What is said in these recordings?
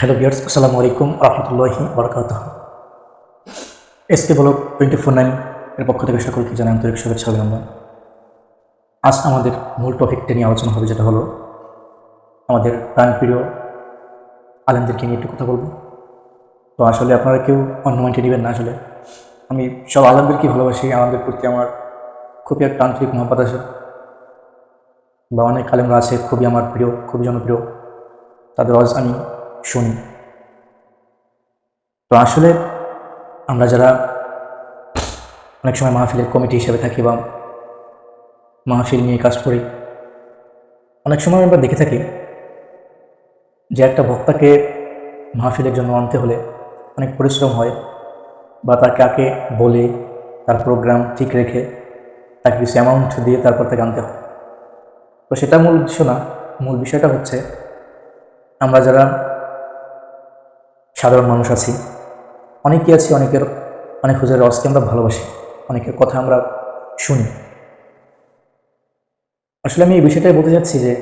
Hello বিয়ার্স আসসালামু আলাইকুম রহমতুল্লাহি বরকাত SK block twenty four nine এর পক্ষ থেকে সকলকে জানাই আন্তরিক শুভেচ্ছা অভিনন্দন। আজ আমাদের মূল টপিকটা নিয়ে আলোচনা হবে, যেটা হলো আমাদের প্রাণপ্রিয় আলেমদেরকে নিয়ে একটু কথা বলব। তো আসলে আপনারা কেউ অন্য মাইন্ডে নেবেন না আসলে। আমি সব আলেমদেরকে ভালোবাসি আমাদের প্রতি আমার খুবই একটা আন্তরিক মহব্বত আছে। বা অনেক আলেমরা আছে, খুবই আমার প্রিয়, খুবই জনপ্রিয়। তাদের আওয়াজ আমি শুনি। তো আসলে আমরা যারা অনেক সময় মাহফিলের কমিটি হিসেবে থাকি বা মাহফিল নিয়ে কাজ করি, অনেক সময় আমরা দেখে থাকি যে একটা বক্তাকে মাহফিলের জন্য আনতে হলে অনেক পরিশ্রম হয় বা তাকে আগে বলে, তার প্রোগ্রাম ঠিক রেখে তাকে কিছু অ্যামাউন্ট দিয়ে তারপর তাকে আনতে হয়। তো সেটা মূল উদ্দেশ্য না, মূল বিষয়টা হচ্ছে আমরা যারা সাধারণ মানুষ আছি। অনেকেই আছি, অনেকের, অনেক হুজুরের অস্কে আমরা ভালোবাসি, অনেকের কথা আমরা শুনি। আসলে আমি এই বিষয়টাই বলতে চাচ্ছি যে,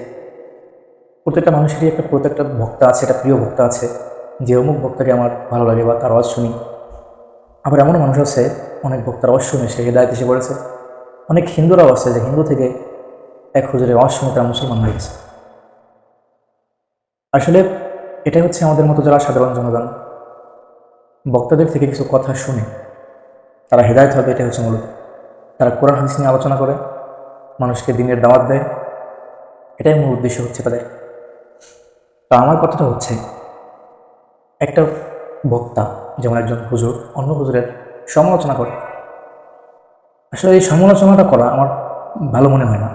প্রত্যেকটা মানুষেরই একটা, প্রত্যেকটা ভক্তা আছে, একটা প্রিয় ভক্তা আছে, যে অমুক ভক্তাকে আমার ভালো লাগে বা তার আওয়াজ শুনি। আবার এমন মানুষ আছে, অনেক ভক্তার আওয়াজ শুনে সে হেদায়ত এসে পড়েছে। অনেক হিন্দুরাও আছে যে হিন্দু থেকে এক হুজুরের আওয়াজ শুনে তারা মুসলমান হয়ে গেছে। আসলে এটাই হচ্ছে আমাদের মতো যারা সাধারণ জনগণ। বক্তাদের থেকে কিছু কথা শুনে তারা হেদায়ত হবে, এটাই হচ্ছে মূলত তারা কোরআন, হাদিস নিয়ে আলোচনা করে, মানুষকে দিনের দাওয়াত দেয়, এটাই মূল উদ্দেশ্য হচ্ছে তাদের। তো আমার কথাটা হচ্ছে, একটা বক্তা, যেমন একজন হুজুর, অন্য হুজুরের সমালোচনা করে। আসলে এই সমালোচনাটা করা আমার ভালো মনে হয় না।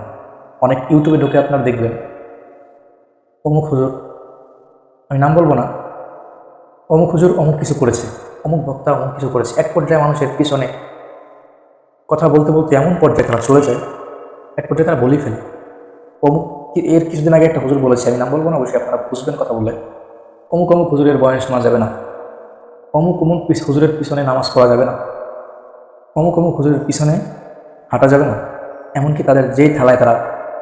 অনেক ইউটিউবে ঢুকে আপনারা দেখবেন, অমুক হুজুর আমি নাম বলব না। অমুক হুজুর অমুক কিছু করেছে, অমুক বক্তা অমুক কিছু করেছে। এক পর্যায়ে মানুষের পিছনে কথা বলতে বলতে এমন পর্যায়ে তারা চলে যায়, এক পর্যায়ে তারা বলেই ফেলে। অমুক এর কিছুদিন আগে একটা হুজুর বলেছে, আমি নাম বলব না, অবশ্যই আপনারা বুঝবেন কথা বললে। অমুক অমুক হুজুরের বয়স শোনা যাবে না। অমুক অমুক হুজুরের পিছনে নামাজ পড়া যাবে না। অমুক অমুক হুজুরের পিছনে হাঁটা যাবে না। এমনকি তাদের যেই থালায় তারা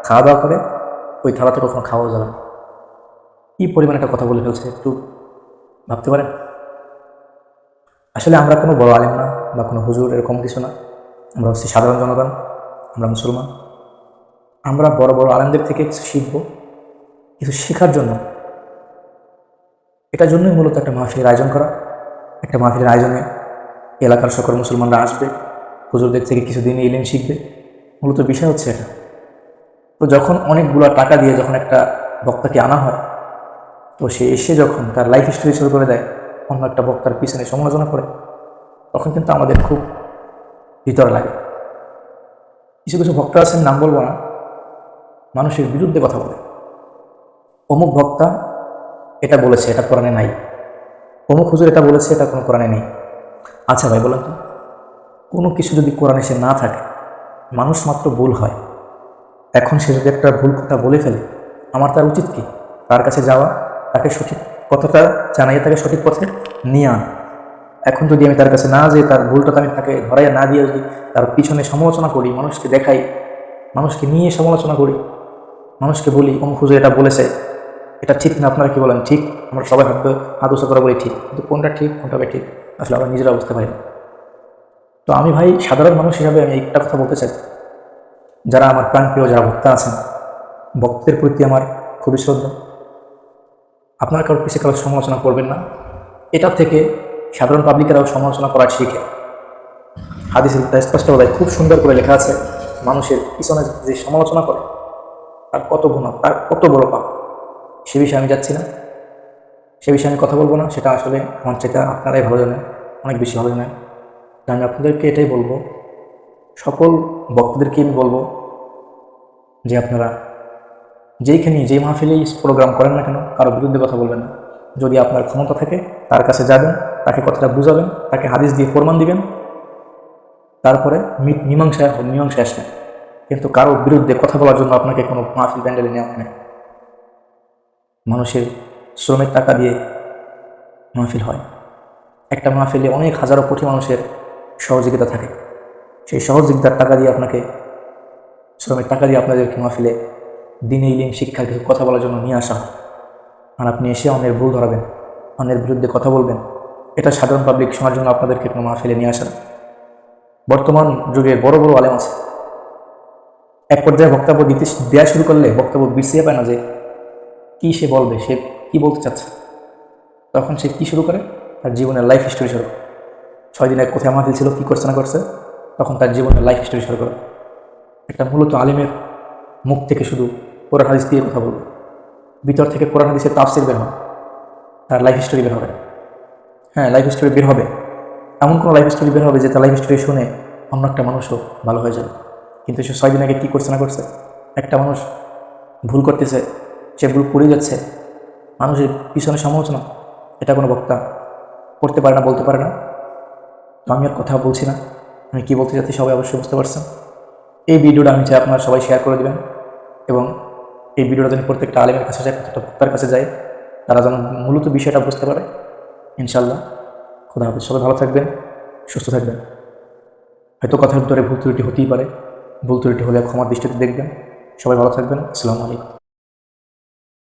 খাওয়া দাওয়া করে, ওই থালাতে কখনো খাওয়াও যাবে না। কী পরিমাণে একটা কথা বলে ফেলছে একটু ভাবতে পারেন? আসলে আমরা কোনো বড় আলেম না বা কোনো হুজুর এরকম কিছু না। আমরা হচ্ছে সাধারণ জনগণ, আমরা মুসলমান। আমরা বড় বড় আলেমদের থেকে কিছু শিখব, কিছু শেখার জন্য। এটার জন্যই মূলত একটা মাহফিলের আয়োজন করা, একটা মাহফিলের আয়োজনে এলাকার সকল মুসলমানরা আসবে, হুজুরদের থেকে কিছু দিন ইলেম শিখবে। মূলত বিষয় হচ্ছে এটা। তো যখন অনেকগুলো টাকা দিয়ে যখন একটা বক্তাকে আনা হয় তো সে এসে যখন তার লাইফ স্টোরি শুরু করে দেয়, অন্য একটা বক্তার পিছনে সমালোচনা করে, তখন কিন্তু আমাদের খুব ভিতরে লাগে। কিছু কিছু ভক্ত আছেন, নাম বলব না, মানুষের বিরুদ্ধে কথা বলে। অমুক বক্তা এটা বলেছে, এটা কোরআনে নাই। অমুক হুজুর এটা বলেছে, এটা কোনো কোরআনে নেই। আচ্ছা ভাই, বলেন তো, কোনো কিছু যদি কোরআনে সে না থাকে, মানুষ মাত্র ভুল হয়। এখন সে যদি একটা ভুল কথা বলে ফেলে, আমার তার উচিত কি? তার কাছে যাওয়া তাকে সঠিক কথাটা জানাইয়ে তাকে সঠিক পথে নিয়ে আন। এখন যদি আমি তার কাছে না যেয়ে তার ভুলটা আমি তাকে ধরাই না দিয়ে যদি তার পিছনে সমালোচনা করি, মানুষকে দেখাই, মানুষকে নিয়ে সমালোচনা করি, মানুষকে বলি অমুক হুজুর এটা বলেছে। এটা ঠিক না, আপনারা কি বলেন? ঠিক? আমরা সবাই হাত হাত উঁচু করে বলি ঠিক, কিন্তু কোনটা ঠিক কোনটা ঠিক, আসলে আমরা নিজেরা বুঝতে পারি তো আমি ভাই, সাধারণ মানুষ হিসাবে আমি একটা কথা বলতে চাই। যারা আমার প্রাণপ্রিয় যারা ভক্তা আছেন ভক্তের প্রতি আমার খুবই শ্রদ্ধা। আপনার কারোর পিছিয়ে কারোর সমালোচনা করবেন না। এটা থেকে সাধারণ পাবলিকেরাও সমালোচনা করা শিখে। হাদিস স্পষ্ট বলে খুব সুন্দর করে লেখা আছে, মানুষের পিছনে যে সমালোচনা করে, তার কত গুণ, তার কত বড় পাপ। সে বিষয়ে আমি যাচ্ছি না। সে বিষয়ে আমি কথা বলব না, সেটা আসলে আমার চাইতে আপনারাই ভালো জানেন, অনেক বেশি ভালো জানেন। আমি আপনাদেরকে এটাই বলব, সকল বক্তাদেরকে আমি বলব যে আপনারা যেইখানে যে মাহফিলেই প্রোগ্রাম করেন না কেন, কারও বিরুদ্ধে কথা বলবেন না। যদি আপনার ক্ষমতা থাকে, তার কাছে যাবেন, তাকে কথাটা বুঝাবেন, তাকে হাদিস দিয়ে প্রমাণ দিবেন, তারপরে মি- মীমাংসায় মীমাংসায় আসবেন। কিন্তু কারও বিরুদ্ধে কথা বলার জন্য আপনাকে কোনো মাহফিল প্যান্ডেলে নেওয়া হয় না মানুষের শ্রমের টাকা দিয়ে মাহফিল হয়। একটা মাহফিলে অনেক হাজারো কোটি মানুষের সহযোগিতা থাকে। সেই সহযোগিতার টাকা দিয়ে আপনাকে, শ্রমের টাকা দিয়ে আপনাদেরকে মাহফিলে দিনে ইলিম শিক্ষার কিছু কথা বলার জন্য নিয়ে আসা আর আপনি এসে অনেক ভুল ধরাবেন, অন্যের বিরুদ্ধে কথা বলবেন, এটা সাধারণ পাবলিক শোনার জন্য আপনাদেরকে কোনো মাহফিলে নিয়ে আসা। বর্তমান যুগে বড় বড় আলেম আছে। এক পর্যায়ে বক্তব্য দিতে দেওয়া শুরু করলে বক্তব্য বিছিয়ে পায় না যে, কি সে বলবে, সে কি বলতে চাচ্ছে? তখন সে কি শুরু করে? তার জীবনের লাইফ স্টোরি শুরু করে। ছয় দিন এক কোথায় মাহফিল ছিল, কী করছে না করছে, তখন তার জীবনের লাইফ স্টোরি শুরু করে। একটা মূলত আলিমের মুখ থেকে শুধু কোরআন হাদিস দিয়ে কথা বলবে। ভিতর থেকে কোরআন হাদিসের তাফসির বের হয় তার লাইফ স্টোরি বের হবে। হ্যাঁ লাইফ স্টোরি বের হবে। এমন কোনো লাইফ স্টোরি বের হবে যে তার লাইফ স্টোরি শুনে অন্য একটা মানুষও ভালো হয়ে যাবে। কিন্তু সে ছয় দিন আগে কী করছে না করছে? একটা মানুষ ভুল করতেছে, সে ভুল করে যাচ্ছে। মানুষের পিছনে সমালোচনা, এটা কোনো বক্তা করতে পারে না, বলতে পারে না। তো আমি আর কথা বলছি না। আমি কী বলতে চাচ্ছি সবাই অবশ্যই বুঝতে পারছেন। এই ভিডিওটা আমি চাই আপনারা সবাই শেয়ার করে দেবেন এবং এই ভিডিওটা যেন প্রত্যেকটা আলেমের কাছে যায়, প্রত্যেকটা বক্তার কাছে যায়, তারা যেন মূলত বিষয়টা বুঝতে পারে। ইনশাল্লাহ খোদা হাফিজ। সবাই ভালো থাকবেন, সুস্থ থাকবেন। হয়তো কথার ভিতরে ভুল ত্রুটি হতেই পারে। ভুল ত্রুটি হলে ক্ষমার দৃষ্টিতে দেখবেন। সবাই ভালো থাকবেন। আসসালামু আলাইকুম।